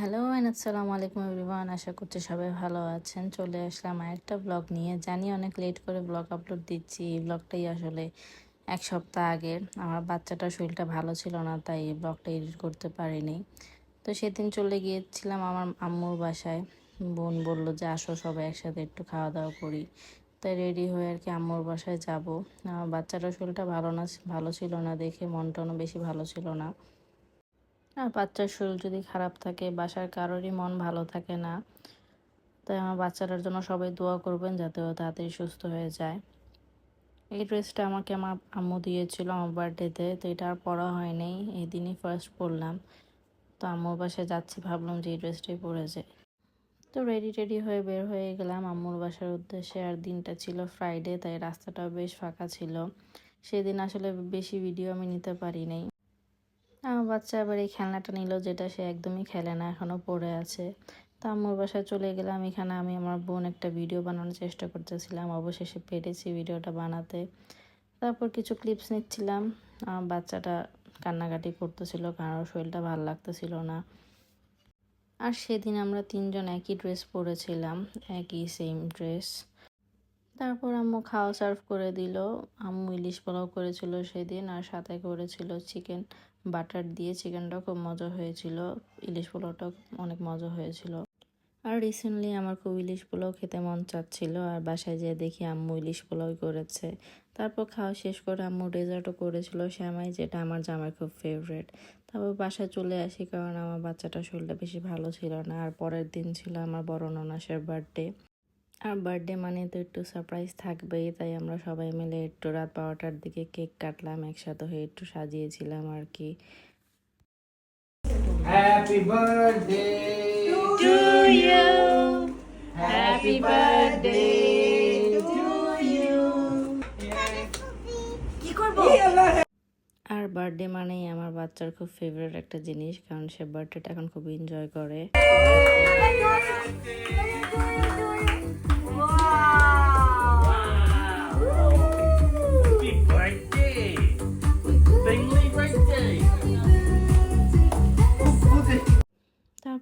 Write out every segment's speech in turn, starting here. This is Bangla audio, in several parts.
হ্যালো অ্যান্ড আসসালামু আলাইকুম এভরিওয়ান আশা করছি সবাই ভালো আছেন। চলে আসলাম আরেকটা ব্লগ নিয়ে। জানি অনেক লেট করে ব্লগ আপলোড দিচ্ছি। এই ব্লগটাই আসলে এক সপ্তাহ আগের আমার বাচ্চাটার শরীরটা ভালো ছিল না, তাই এই ব্লগটা এডিট করতে পারিনি। তো সেদিন চলে গিয়েছিলাম আমার আম্মুর বাসায়। বোন বলল যে, আসো সবাই একসাথে একটু খাওয়া দাওয়া করি। তাই রেডি হয়ে আর কি আম্মুর বাসায় যাব। আমার বাচ্চাটার শরীরটা ভালো না, ভালো ছিল না দেখে মন টনও বেশি ভালো ছিল না। আর বাচ্চার শরীর যদি খারাপ থাকে, বাসার কারোরই মন ভালো থাকে না, তাই আমার বাচ্চাটার জন্য সবাই দোয়া করবেন যাতে ও তাড়াতাড়ি সুস্থ হয়ে যায়। এই ড্রেসটা আমাকে আমার আম্মু দিয়েছিল আমার বার্থডেতে, তো এটা আর পরা হয়নি, এই দিনই ফার্স্ট পরলাম। তো আম্মুর বাসায় যাচ্ছি, ভাবলাম যে এই ড্রেসটাই পরে যায় তো রেডি টেডি হয়ে বের হয়ে গেলাম আম্মুর বাসার উদ্দেশ্যে, আর দিনটা ছিল ফ্রাইডে তাই রাস্তাটাও বেশ ফাঁকা ছিল। সেদিন আসলে বেশি ভিডিও আমি নিতে পারি নাই বাচ্চা আবার এই খেলনাটা নিল যেটা সে একদমই খেলে না এখনও পড়ে আছে। তো আম্মুর বাসায় চলে গেলাম, এখানে আমি আমার বোন একটা ভিডিও বানানোর চেষ্টা করতেছিলাম, অবশেষে পেরেছি ভিডিওটা বানাতে। তারপর কিছু ক্লিপস নিচ্ছিলাম আমার বাচ্চাটা কান্নাকাটি করতেছিল, কারণ ওর শরীরটা ভালো লাগতেছিল না। আর সেদিন আমরা তিনজন একই ড্রেস পরেছিলাম, একই সেম ড্রেস তারপর আম্মু খাওয়া সার্ভ করে দিল, আম্মু ইলিশ পোলাও করেছিল সেদিন, আর সাথে করেছিল চিকেন বাটার দিয়ে চিকেনটা খুব মজা হয়েছিল। ইলিশ পোলাওটাও অনেক মজা হয়েছিল। আর রিসেন্টলি আমার খুব ইলিশ পোলাও খেতে মন চাচ্ছিল। আর বাসায় যেয়ে দেখি আম্মু ইলিশ পোলাও করেছে। তারপর খাওয়া শেষ করে আম্মু ডেজার্টও করেছিল শ্যামাই, যেটা আমার জামার খুব ফেভারেট তারপর বাসায় চলে আসি কারণ আমার বাচ্চাটার শরীরটা বেশি ভালো ছিল না। আর পরের দিন ছিল আমার বড় ননাসের বার্থডে আর বার্থডে মানে তো একটু সারপ্রাইজ থাকবেই তাই আমরা সবাই মিলে একটু রাত বারোটার দিকে কেক কাটলাম একসাথে হয়ে একটু সাজিয়েছিলাম আর কি। Happy birthday to you. Happy birthday to you. আর বার্থডে মানেই আমার বাচ্চার খুব ফেভারিট একটা জিনিস কারণ সে বার্থডেটা এখন খুব এনজয় করে।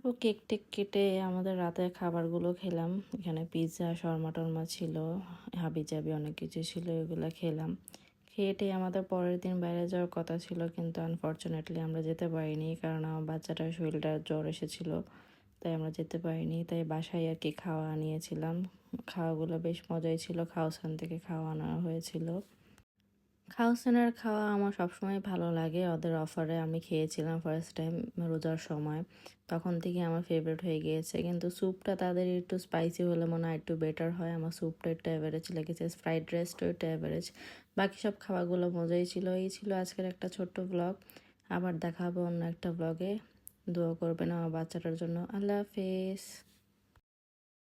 তারপর কেক টেক কেটে আমাদের রাতের খাবারগুলো খেলাম। এখানে পিৎজা শর্মা টর্মা ছিল, হাবি জাবি অনেক কিছু ছিল, এগুলো খেলাম। খেয়েটে আমাদের পরের দিন বাইরে যাওয়ার কথা ছিল, কিন্তু আনফর্চুনেটলি আমরা যেতে পারিনি, কারণ আমার বাচ্চাটার শরীরটা জ্বর এসেছিল, তাই আমরা যেতে পারিনি। তাই বাসায় আর কি খাওয়া আনিয়েছিলাম খাওয়াগুলো বেশ মজাই ছিল খাওয়াসান থেকে খাওয়া আনা হয়েছিল। খাওসানের খাওয়া আমার সবসময় ভালো লাগে। ওদের অফারে আমি খেয়েছিলাম ফার্স্ট টাইম রোজার সময়। তখন থেকে আমার ফেভারিট হয়ে গিয়েছে। কিন্তু স্যুপটা তাদের একটু স্পাইসি হলে মনে হয় একটু বেটার হয়। আমার স্যুপটা একটু অ্যাভারেজ লেগেছে। ফ্রাইড রাইসটা একটু অ্যাভারেজ বাকি সব খাওয়াগুলো মজাই ছিল। এই ছিল আজকের একটা ছোট্ট ব্লগ আবার দেখা হবে অন্য একটা ব্লগে দোয়া করবেন আমার বাচ্চাটার জন্য। আল্লাহ হাফেজ।